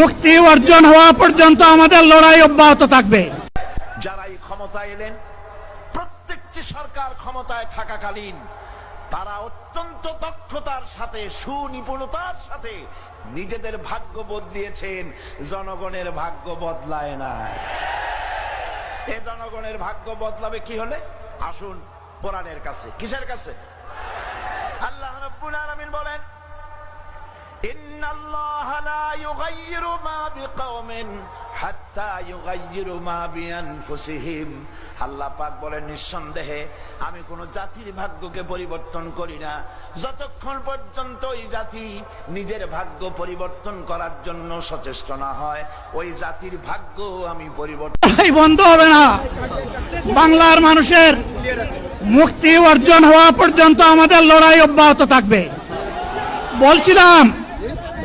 মুক্তি অর্জন হওয়া পর্যন্ত আমাদের লড়াই অব্যাহত থাকবে। যারা এই ক্ষমতায় এলেন, প্রত্যেকটি সরকার ক্ষমতায় থাকাকালীন তারা অত্যন্ত দক্ষতার সাথে, সুনিপুণতার সাথে নিজেদের ভাগ্য বদলিয়েছেন। জনগণের ভাগ্য বদলায় না। এ জনগণের ভাগ্য বদলাবে কি হলে? আসুন কোরআনের কাছে। কিসের কাছে? আল্লাহ রব্বুল বলেন, ইন্নাল্লাহ يغير ما بقوم حتى يغيروا ما بأنفسهم আল্লাহ পাক বলেন নিঃসন্দেহে আমি কোন জাতির ভাগ্যকে পরিবর্তন করি না যতক্ষণ পর্যন্ত ওই জাতি নিজের ভাগ্য পরিবর্তন করার জন্য সচেষ্ট না হয় ওই জাতির ভাগ্য আমি পরিবর্তন লড়াই বন্ধ হবে না বাংলার মানুষের মুক্তি অর্জন হওয়া পর্যন্ত আমাদের লড়াই অব্যাহত থাকবে বলছিলাম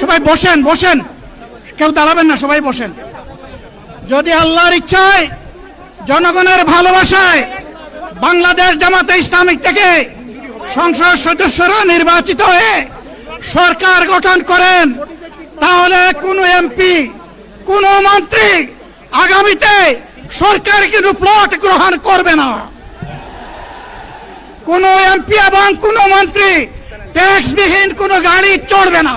সবাই বসেন বসেন। কেউ দাঁড়াবেন না, সবাই বসেন। যদি আল্লাহর ইচ্ছায়, জনগণের ভালোবাসায় বাংলাদেশ জামাতে ইসলামিক থেকে সংসদ সদস্যরা নির্বাচিত হয়ে সরকার গঠন করেন, তাহলে কোন এমপি, কোন মন্ত্রী আগামীতে সরকার কিন্তু প্লট গ্রহণ করবে না। কোন এমপি এবং কোন মন্ত্রী ট্যাক্স বিহীন কোন গাড়ি চড়বে না।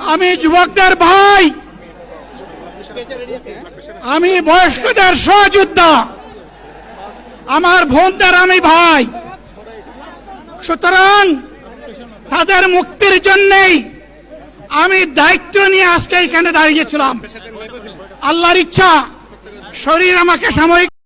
আমি যুবকদের ভাই। আমি বয়স্কদের সহযোদ্ধা। আমার বোনদের আমি ভাই। সুতরাং তাদের মুক্তির জন্যেই আমি দায়িত্ব নিয়ে আজকে এখানে দাঁড়িয়েছিলাম। আল্লাহর ইচ্ছা, শরীর আমাকে সাময়িক